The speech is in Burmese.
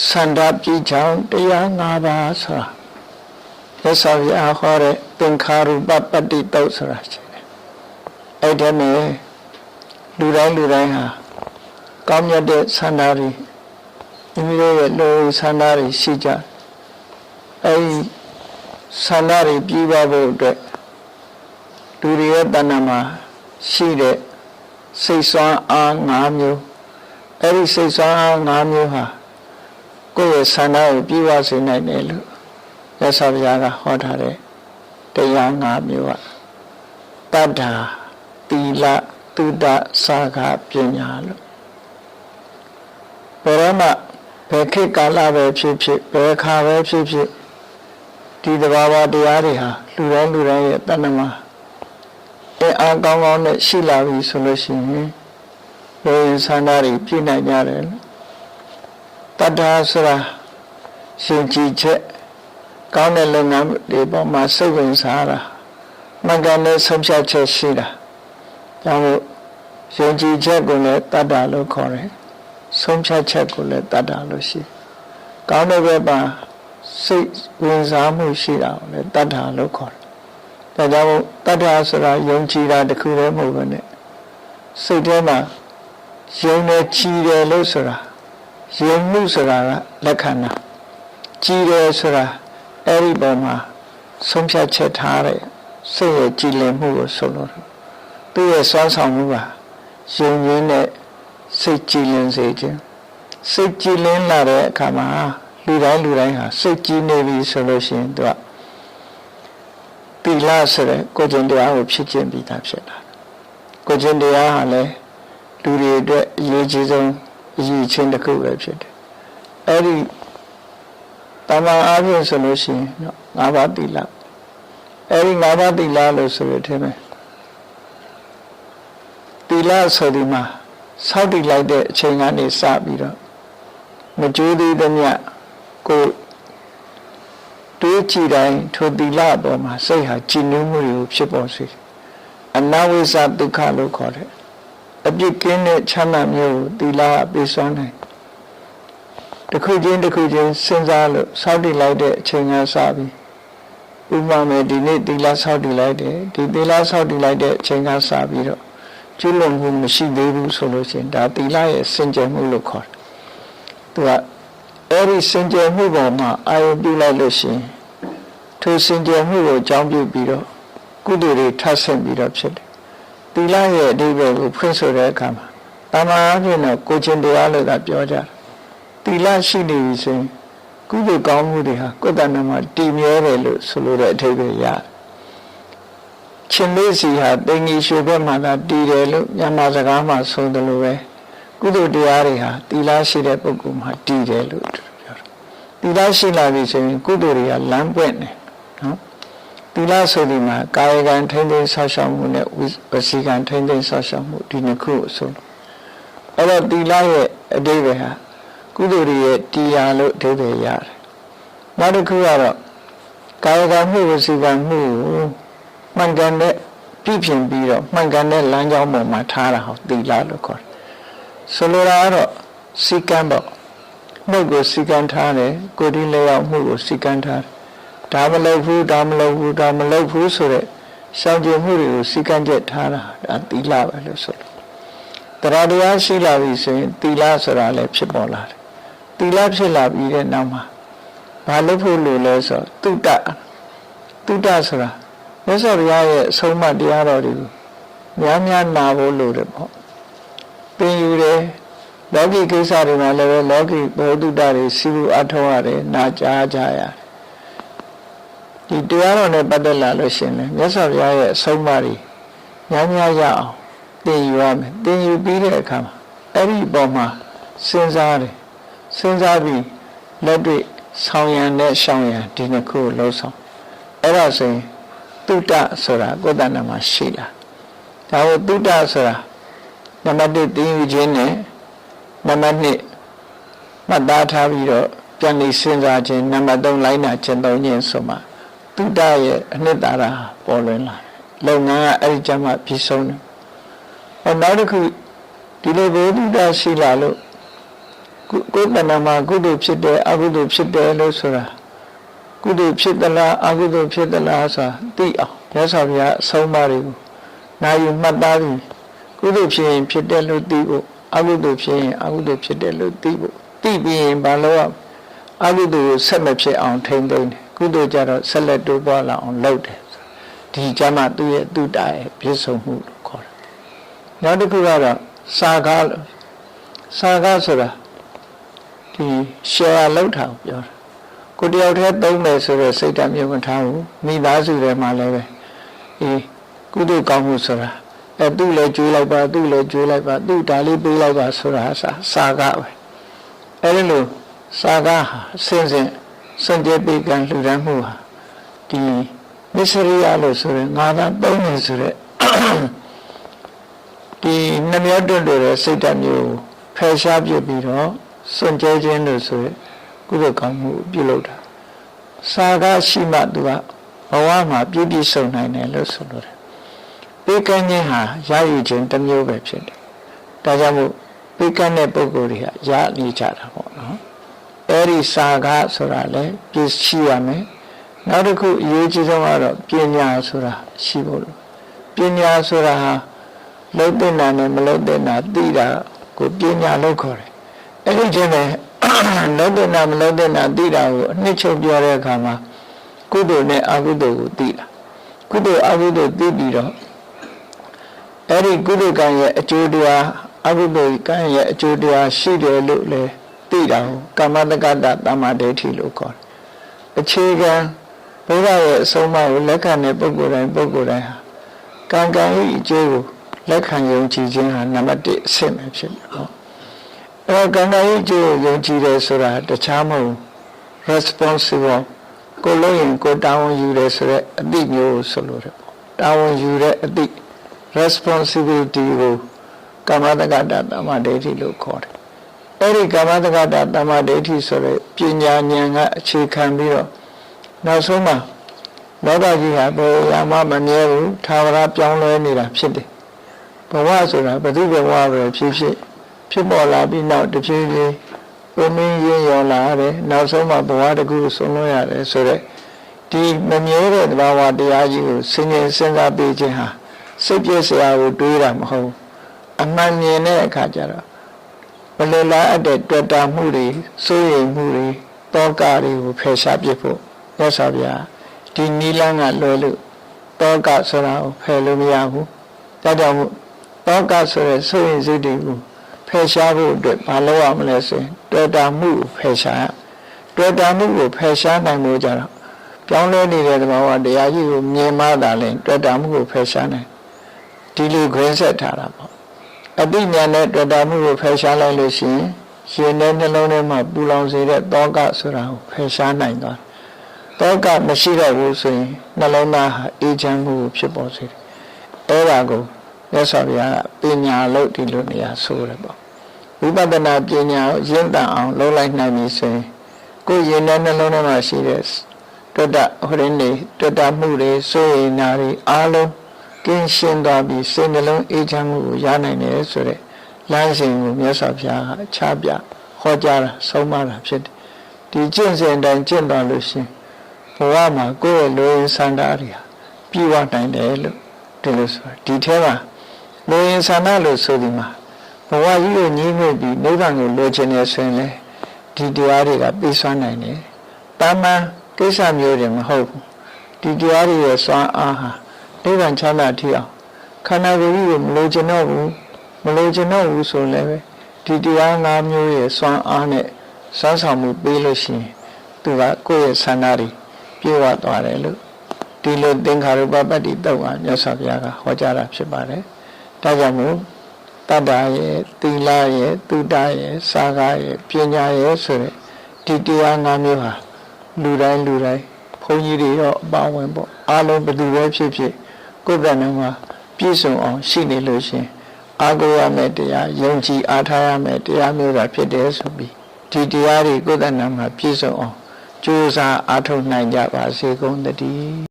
စန္ဒပြေချောင်းတရား၅ပါးဆိုတာရသော်ရဟောတဲ့သင်္ခါရုပပတ္တိတုတ်ဆိုတာရှိတယ်အဲ့ဒီမှာလူတိုင်းလူတိုင်းဟာကောင်းမြတ်တဲ့စန္ဒတွေမိမိတို့ရဲ့လူစန္ဒတွေရှိကြအဲ့ဒီစန္ဒတွေပြီးပါဖို့အတွက်လူတွေရဲ့တဏ္ဍာမှာရှိတဲ့စိတ်ဆွမ်းအား၅မျိုးအဲ့ဒီစိတ်ဆွမ်းအား၅မျိုးဟာ ကိုယ့်ရဲ့ဆန္ဒကိုပြည့်ဝစေနိုင်တယ်လို့ရသော်ဘုရားကဟောထားတဲ့တရား၅မျိုးကတတ္ထာတိလသုဒ္ဓစာခပညာလို့ဘယ်တော့မှဘယ်ခေတ်ကာလပဲဖြစ်ဖြစ်ဘယ်အခါပဲဖြစ်ဖြစ်ဒီတဘာဝတရားတွေဟာလူတိုင်းလူတိုင်းရဲ့တဏ္ဍမှာအင်အားကောင်းကောင်းနဲ့ရှိလာပြီဆိုလို့ရှိရင်ဘယ်ဆန္ဒတွေပြည့်နိုင်ကြတယ်လို့ တတ္ထာဆိုတာရှင်ကြည်ချက်ကောင်းတဲ့လုပ်ငန်းတွေပေါ်မှာစိတ်ဝင်စားတာမှန်ကန်တဲ့ဆုံးဖြတ်ချက်ရှိတာကြောင့်မို့ရှင်ကြည်ချက်ကိုလည်းတတ္တာလို့ခေါ်တယ်ဆုံးဖြတ်ချက်ကိုလည်းတတ္တာလို့ရှိကောင်းတဲ့ဘက်မှာစိတ်ဝင်စားမှုရှိတာကိုလည်းတတ္တာလို့ခေါ်တယ်ဒါကြောင့်တတ္တာဆိုတာယုံကြည်တာတခုတည်းမဟုတ်ဘဲနဲ့စိတ်ထဲမှာယုံနဲ့ကြည်တယ်လို့ဆိုတာ ယုံမှုဆိုတာကလက္ခဏာကြည်တယ်ဆိုတာအဲ့ဒီပုံမှာဆုံးဖြတ်ချက်ထားတဲ့စိတ်ရဲ့ကြည်လင်မှုကိုဆိုလို့သူ့ရဲ့စွမ်းဆောင်မှုပါယုံရင်းနဲ့စိတ်ကြည်လင်စေခြင်းစိတ်ကြည်လင်လာတဲ့အခါမှာလူတိုင်းလူတိုင်းဟာစိတ်ကြည်နေပြီဆိုလို့ရှိရင်သူကတိလဆိုတဲ့ကိုယ်ကျင်တရားကိုဖြစ်ခြင်းပြီးသားဖြစ်လာကိုယ်ကျင်တရားဟာလည်းလူတွေအတွက်အရေးကြီးဆုံး အရေးချင်းတစ်ခုပဲဖြစ်တယ်အဲ့ဒီတမန်အားဖြင့်ဆိုလို့ရှိရင်တော့ငါးပါးတိလအဲ့ဒီငါးပါးတိလလို့ဆိုရတဲ့မယ်တိလဆိုဒီမှာစောက်တည်လိုက်တဲ့အချိန်ကနေစပြီးတော့မကြိုးသေးသမျှကိုတွေးကြည့်တိုင်းထိုတိလအပေါ်မှာစိတ်ဟာကြည်နူးမှုတွေကိုဖြစ်ပေါ်စေအနဝိဇ္ဇဒုက္ခလို့ခေါ်တယ် အပြစ်ကင်းတဲ့ချမ်းသာမျိုးကိုတိလအပေးစွမ်းနိုင်တစ်ခုချင်းတစ်ခုချင်းစဉ်းစားလို့စောင့်တည်လိုက်တဲ့အချိန်ကစပြီးဥပမာမယ်ဒီနေ့တိလစောင့်တည်လိုက်တယ်ဒီတိလစောင့်တည်လိုက်တဲ့အချိန်ကစပြီးတော့ကျွလွန်မှုမရှိသေးဘူးဆိုလို့ရှိရင်ဒါတိလရဲ့စင်ကြယ်မှုလို့ခေါ်တယ်သူကအဲ့ဒီစင်ကြယ်မှုပေါ်မှာအာရုံပြုလိုက်လို့ရှိရင်ထိုစင်ကြယ်မှုကိုအကြောင်းပြုပြီးတော့ကုသိုလ်တွေထပ်ဆင့်ပြီးတော့ဖြစ်တယ် သီလရဲ့အဓိပ္ပာယ်ကိုဖွင့်ဆိုတဲ့အခါမှာတမန်အဖြစ်တော့ကိုချင်းတရားလို့သာပြောကြတယ်သီလရှိနေပြီဆိုရင်ကုသိုလ်ကောင်းမှုတွေဟာကိုယ်တဏ္ဍမှာတည်မြဲတယ်လို့ဆိုလိုတဲ့အဓိပ္ပာယ်ရတယ်ချင်းလေးစီဟာတင်ကြီးရွှေဘက်မှာသာတည်တယ်လို့မြန်မာစကားမှာဆိုတယ်လို့ပဲကုသိုလ်တရားတွေဟာသီလရှိတဲ့ပုဂ္ဂိုလ်မှာတည်တယ်လို့ပြောတယ်သီလရှိလာပြီဆိုရင်ကုသိုလ်တွေကလမ်းပွင့်တယ်နော်သီ လဆိုဒီမှာကာယကံထိမ့်သိမ်းဆောက်ရှောက်မှုနဲ့ဝစီကံထိမ့်သိမ်းဆောက်ရှောက်မှုဒီနှစ်ခုကိုဆိုလို့အဲ့တော့သီလရဲ့အတိပ္ပယ်ဟာကုသိုလ်တွေရဲ့တရားလို့အဓိပ္ပာယ်ရတယ်နောက်တစ်ခုကတော့ကာယကံမှုဝစီကံမှုကိုမှန်ကန်တဲ့ပြည့်ပြင်ပြီးတော့မှန်ကန်တဲ့လမ်းကြောင်းပေါ်မှာထားတာဟောသီလလို့ခေါ်တယ်ဆိုလိုတာကတော့စီကံပေါ့မှုကိုစီကံထားတယ်ကိုယ်ဒီလျောက်မှုကိုစီကံထားတယ် ဒါမလုပ်ဘူးဒါမလုပ်ဘူးဒါမလုပ်ဘူးဆိုတဲ့ရှောင်ကျဉ်မှုတွေကိုစီကံချက်ထားတာဒါသီလပဲလို့ဆိုလို့တရားတရားရှိလာပြီဆိုရင်သီလဆိုတာလည်းဖြစ်ပေါ်လာတယ်သီလဖြစ်လာပြီးတဲ့နောက်မှာဘာလုပ်ဖို့လိုလဲဆိုတုတ္တတုတ္တဆိုတာမြတ်စွာဘုရားရဲ့အဆုံးအမတရားတော်တွေကိုများများနာဖို့လိုတယ်ပေါ့သင်ယူတယ်လောကီကိစ္စတွေမှာလည်းပဲလောကီဘောဓုတ္တတွေစီးပူအထောက်ရတယ်နာကြားကြရတယ် ဒီတရားတော်နဲ့ပတ်သက်လာလို့ရှင်လေမြတ်စွာဘုရားရဲ့အဆုံးအမတွေများများရအောင်သင်ယူရမယ်သင်ယူပြီးတဲ့အခါမှာအဲ့ဒီအပေါ်မှာစဉ်းစားတယ်စဉ်းစားပြီးလက်တွေ့ဆောင်ရံနဲ့ရှောင်ရံဒီနှစ်ခုကိုလုံးဆောင်အဲ့ဒါဆိုရင်တုတ္တဆိုတာကိုယ်တဏ္ဍမှာရှိလာဒါကိုတုတ္တဆိုတာနံပါတ်1သင်ယူခြင်းနဲ့နံပါတ်2မှတ်သားထားပြီးတော့ပြန်ပြီးစဉ်းစားခြင်းနံပါတ်3လိုက်နာခြင်းသုံးခြင်းဆိုမှ တုတ္တရဲ့အနှစ်သာရပေါ်လွင်လာလုပ်ငန်းကအဲ့ဒီကျမှပြီးဆုံးတယ်ဟောနောက်တစ်ခုဒီလိုဘုဒ္ဓရှိလာလို့ကုကိုယ်တဏ္ဍာမှာကုသိုလ်ဖြစ်တယ်အကုသိုလ်ဖြစ်တယ်လို့ဆိုတာကုသိုလ်ဖြစ်သလားအကုသိုလ်ဖြစ်သလားဆိုတာသိအောင်မြတ်စွာဘုရားအဆုံးအမတွေကိုနာယူမှတ်သားပြီးကုသိုလ်ဖြစ်ရင်ဖြစ်တယ်လို့သိဖို့အကုသိုလ်ဖြစ်ရင်အကုသိုလ်ဖြစ်တယ်လို့သိဖို့သိပြီးရင်ဘာလို့ရအကုသိုလ်ကိုဆက်မဖြစ်အောင်ထိန်းသိမ်းတယ် ကုသိုလ်ကြတော့ဆက်လက်တိုးပွားလာအောင်လုပ်တယ်ဒီကြမှာသူ့ရဲ့သူ့တာရဲ့ပြည့်စုံမှုလို့ခေါ်တယ်နောက်တစ်ခုကတော့စာကားလို့စာကားဆိုတာဒီ share လောက်တာကိုပြောတာကိုတယောက်တည်းသုံးမယ်ဆိုတော့စိတ်ဓာတ်မျိုးမထားဘူးမိသားစုထဲမှာလည်းပဲအေးကုသိုလ်ကောင်းမှုဆိုတာအဲသူ့လည်းကျွေးလိုက်ပါသူ့လည်းကျွေးလိုက်ပါသူ့ဒါလေးပေးလိုက်ပါဆိုတာစာစာကားပဲအဲဒီလိုစာကားဟာစင်စင် စွန့်ကြဲပေးကံလှူဒန်းမှုဟာဒီမစ္စရိယလို့ဆိုရင်ငါသာသုံးနေဆိုတဲ့ဒီနှမျောတွန့်တဲ့စိတ်ဓာတ်မျိုးဖယ်ရှားပြစ်ပြီးတော့စွန့်ကြဲခြင်းလို့ဆိုရင်ကုသိုလ်ကောင်းမှုပြုလုပ်တာစာကားရှိမှသူကဘဝမှာပြည့်ပြည့်စုံနိုင်တယ်လို့ဆိုလို့တယ်ပေးကမ်းခြင်းဟာရယူခြင်းတစ်မျိုးပဲဖြစ်တယ်ဒါကြောင့်မို့ပေးကမ်းတဲ့ပုဂ္ဂိုလ်တွေကရနေကြတာပေါ့နော် အဲ့ဒီစာကားဆိုတာလည်းပြည့်ရှိရမယ်နောက်တစ်ခုအရေးကြီးဆုံးကတော့ပညာဆိုတာရှိဖို့လို့ပညာဆိုတာဟာလုံးတဲ့နာနဲ့မလုံးတဲ့နာသိတာကိုပညာလို့ခေါ်တယ်အဲ့ဒီချင်းနဲ့လုံးတဲ့နာမလုံးတဲ့နာသိတာကိုအနှစ်ချုပ်ပြောတဲ့အခါမှာကုသိုလ်နဲ့အကုသိုလ်ကိုသိတာကုသိုလ်အကုသိုလ်သိပြီးတော့အဲ့ဒီကုသိုလ်ကံရဲ့အကျိုးတရားအကုသိုလ်ကံရဲ့အကျိုးတရားရှိတယ်လို့လည်း သိတာကိုကမ္မတက္ကတတမ္မာဒိဋ္ဌိလို့ခေါ်တယ်အခြေခံဘုရားရဲ့အဆုံးအမကိုလက်ခံတဲ့ပုဂ္ဂိုလ်တိုင်းပုဂ္ဂိုလ်တိုင်းဟာကံကံ၏အကျိုးကိုလက်ခံယုံကြည်ခြင်းဟာနံပါတ်1အဆင့်ပဲဖြစ်တယ်နော်အဲကံကံ၏အကျိုးကိုယုံကြည်တယ်ဆိုတာတခြားမဟုတ် responsible ကိုလို့ရင်ကိုတာဝန်ယူတယ်ဆိုတဲ့အသိမျိုးကိုဆိုလို့တယ်ပေါ့တာဝန်ယူတဲ့အသိ responsibility ကိုကာမတက္ကတာတမ္မာဒိဋ္ဌိလို့ခေါ်တယ် အဲ့ဒီကာမတက္ကတာတမ္မာဒိဋ္ဌိဆိုတဲ့ပညာဉာဏ်ကအခြေခံပြီးတော့နောက်ဆုံးမှာလောကကြီးဟာဘယ်ရာမှမမြဲဘူးသာဝရပြောင်းလဲနေတာဖြစ်တယ်ဘဝဆိုတာဘယ်သူဘဝပဲဖြစ်ဖြစ်ဖြစ်ပေါ်လာပြီးနောက်တစ်ဖြည်းဖြည်းပုံမင်းရင်းရောလာတယ်နောက်ဆုံးမှာဘဝတစ်ခုဆုံးလွှတ်ရတယ်ဆိုတော့ဒီမမြဲတဲ့သဘာဝတရားကြီးကိုစဉ်းကျင်စဉ်းစားပြီးခြင်းဟာစိတ်ပြည့်စရာကိုတွေးတာမဟုတ်အမှန်မြင်တဲ့အခါကျတော့ ဘယ်လိုလားအပ်တဲ့တွေ့တာမှုတွေစိုးရိမ်မှုတွေတောကတွေကိုဖယ်ရှားပစ်ဖို့ရသော်ဗျာဒီနီလန်းကလွယ်လို့တောကဆိုတာကိုဖယ်လို့မရဘူးဒါကြောင့်မို့တောကဆိုတဲ့စိုးရိမ်စိတ်တွေကိုဖယ်ရှားဖို့အတွက်မလုပ်ရမလဲဆိုရင်တွေ့တာမှုကိုဖယ်ရှားရတွေ့တာမှုကိုဖယ်ရှားနိုင်လို့ကြတော့ပြောင်းလဲနေတဲ့သဘာဝတရားကြီးကိုမြင်မှသာလဲတွေ့တာမှုကိုဖယ်ရှားနိုင်ဒီလိုခွင်းဆက်ထားတာပေါ့ အတိညာနဲ့တွေ့တာမှုကိုဖယ်ရှားလိုက်လို့ရှိရင်ရှင်တဲ့နှလုံးထဲမှာပူလောင်စေတဲ့တောကဆိုတာကိုဖယ်ရှားနိုင်သွားတောကမရှိတော့ဘူးဆိုရင်နှလုံးသားဟာအေးချမ်းမှုကိုဖြစ်ပေါ်စေတယ်အဲ့ဒါကိုမြတ်စွာဘုရားကပညာလို့ဒီလိုနေရာဆိုတယ်ပေါ့ဝိပဿနာပညာကိုရင့်တန်အောင်လုပ်လိုက်နိုင်ပြီဆိုရင်ကိုယ်ရင်တဲ့နှလုံးထဲမှာရှိတဲ့တွတ်တဟိုရင်းနေတွတ်တမှုတွေစိုးရိမ်နာတွေအားလုံး ကင်းရှင်းသွားပြီးစိတ်နှလုံးအေးချမ်းမှုကိုရနိုင်တယ်ဆိုတဲ့လမ်းစဉ်ကိုမြတ်စွာဘုရားကချပြဟောကြားတာဆုံးမတာဖြစ်တယ်ဒီကျင့်စဉ်တိုင်းကျင့်သွားလို့ရှင်ဘဝမှာကိုယ့်ရဲ့လူရင်းစန္ဒာတွေဟာပြည့်ဝနိုင်တယ်လို့ဒီလိုဆိုတာဒီထဲမှာလူရင်းစန္ဒာလို့ဆိုဒီမှာဘဝကြီးကိုညီးငွေ့ပြီးနိဗ္ဗာန်ကိုလိုချင်နေဆိုရင်လေဒီတရားတွေကပြီးဆွမ်းနိုင်တယ်တာမန်ကိစ္စမျိုးတွေမဟုတ်ဘူးဒီတရားတွေရဲ့စွမ်းအားဟာ နိဗ္ဗာန်ချမ်းသာထီအောင်ခန္ဓာကိုယ်ကြီးကိုမလိုချင်တော့ဘူးမလိုချင်တော့ဘူးဆိုလည်းပဲဒီတရား၅မျိုးရဲ့စွမ်းအားနဲ့စွမ်းဆောင်မှုပေးလို့ရှိရင်သူကကိုယ့်ရဲ့ဆန္ဒတွေပြေဝသွားတယ်လို့ဒီလိုသင်္ခါရုပပတ္တိတောက်ဟာမြတ်စွာဘုရားကဟောကြားတာဖြစ်ပါတယ်ဒါကြောင့်မို့တတ္တာရဲ့သီလရဲ့တုဒ္ဒရဲ့စာကားရဲ့ပညာရဲ့ဆိုတဲ့ဒီတရား၅မျိုးဟာလူတိုင်းလူတိုင်းဘုန်းကြီးတွေတော့အပါဝင်ပေါ့အားလုံးဘယ်သူပဲဖြစ်ဖြစ် ကိုယ်ကံမှာပြည့်စုံအောင်ရှိနေလို့ရှင်အားကိုးရမယ်တရားယုံကြည်အားထားရမယ်တရားမျိုးတာဖြစ်တယ်ဆိုပြီးဒီတရားတွေကိုယ်ကံမှာပြည့်စုံအောင်ကြိုးစားအားထုတ်နိုင်ကြပါစေကုန်သတည်း